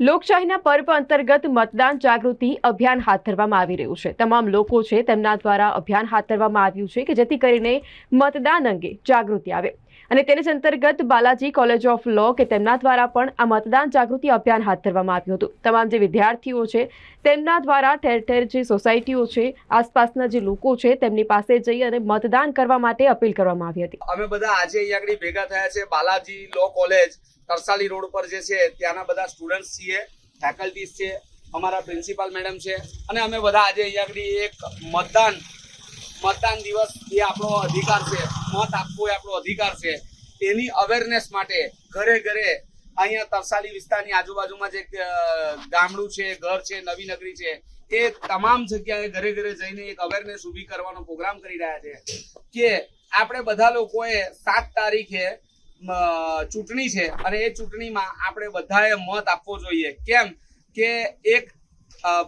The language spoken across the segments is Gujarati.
લોકશાહીના પર્વ અંતર્ગત મતદાન જાગૃતિ અભિયાન હાથ ધરવામાં આવી રહ્યું છે. તમામ લોકો છે, તેમના દ્વારા અભિયાન હાથ ધરવામાં આવ્યું છે કે જેથી કરીને મતદાન અંગે જાગૃતિ આવે. અને તેને અંતર્ગત બાલાજી કોલેજ ઓફ લો કે તેમના દ્વારા પણ આ મતદાન જાગૃતિ અભિયાન હાથ ધરવામાં આવ્યું હતું. તમામ જે વિદ્યાર્થીઓ છે, તેમના દ્વારા ઠેર ઠેર જે સોસાયટીઓ છે, આસપાસના જે લોકો છે, તેમની પાસે જઈ અને મતદાન કરવા માટે અપીલ કરવામાં આવી હતી. અમે બધા આજે અહીંયા આગળ ભેગા થયા છે. Balaji law college Tarsali road પર જે છે, ત્યાંના બધા સ્ટુડન્ટ્સ છીએ ફેકલ્ટીઝ છે અમારા પ્રિન્સિપાલ મેડમ છે. અને અમે બધા આજે અહીંયા આગળ એક મતદાન મતદાન દિવસ એ આપણો અધિકાર છે. મત આપવો એ આપણો અધિકાર છે. એની અવેરનેસ માટે ઘરે ઘરે અહીંયા તરસાલી વિસ્તારની આજુબાજુમાં જે ગામડું છે, ઘર છે, નવી નગરી છે, એ તમામ જગ્યાએ ઘરે ઘરે જઈને એક અવેરનેસ ઊભી કરવાનો પ્રોગ્રામ કરી રહ્યા છે કે આપણે બધા લોકોએ સાત તારીખે ચૂંટણી છે અને એ ચૂંટણીમાં આપણે બધાએ મત આપવો જોઈએ. કેમ? કે એક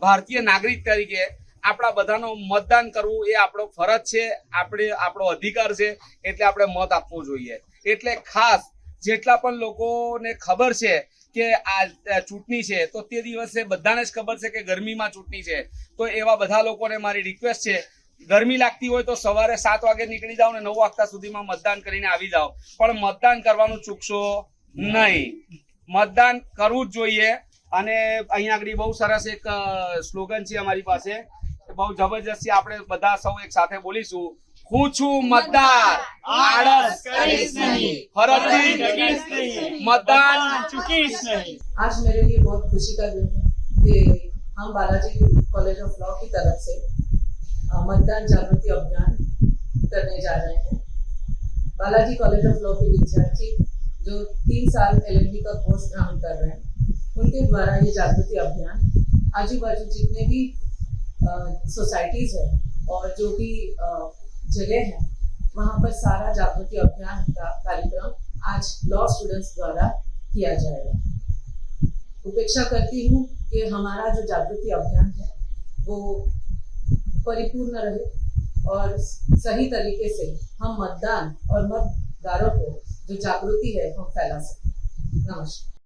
ભારતીય નાગરિક તરીકે આપણા બધાનો મતદાન કરવું એ આપણો ફરજ છે, આપણે આપણો અધિકાર છે, એટલે આપણે મત આપવો જોઈએ. એટલે ખાસ જેટલા પણ લોકોને ખબર છે કે આ ચૂંટણી છે, તો તે દિવસે બધાને જ ખબર છે કે ગરમીમાં ચૂંટણી છે. તો એવા બધા લોકોને મારી રિક્વેસ્ટ છે, ગરમી લાગતી હોય તો સવારે સાત વાગે નીકળી જાઓ ને નવ વાગતા સુધીમાં મતદાન કરીને આવી જાઓ. પણ મતદાન કરવાનું ચૂકશો નહીં. મતદાન કરવું જ જોઈએ. અને અહીંયા આગળ બહુ સરસ એક સ્લોગન છે અમારી પાસે. બહુ જબરજસ્ત છે આપણે બધા સૌ એક સાથે બોલીશું હું છું મતદાર આળસ કરીશ નહીં. ફરજથી ચૂકીશ નહીં. મતદાન चुकीस नहीं आज मेरे लिए बहुत खुशी का दिन है कि हम बालाजी कॉलेज ऑफ लॉ की तरफ से अ, मतदान जागृति अभियान करने जा रहे हैं बालाजी कॉलेज ऑफ लॉ के विद्यार्थी जो तीन साल एल का कोर्स ग्रहण कर रहे हैं उनके द्वारा ये जागृति अभियान आजू बाजू जितने भी सोसाइटीज है और जो भी जगह है, वहाँ पर सारा जागृति अभियान का कार्यक्रम आज लॉ स्टूडेंट्स द्वारा किया जाएगा। उपेक्षा करती हूँ कि हमारा जो जागृति अभियान है, वो परिपूर्ण रहे और सही तरीके से हम मतदान और मतदारों को जो जागृति है, हम फैला सकें। नमस्कार।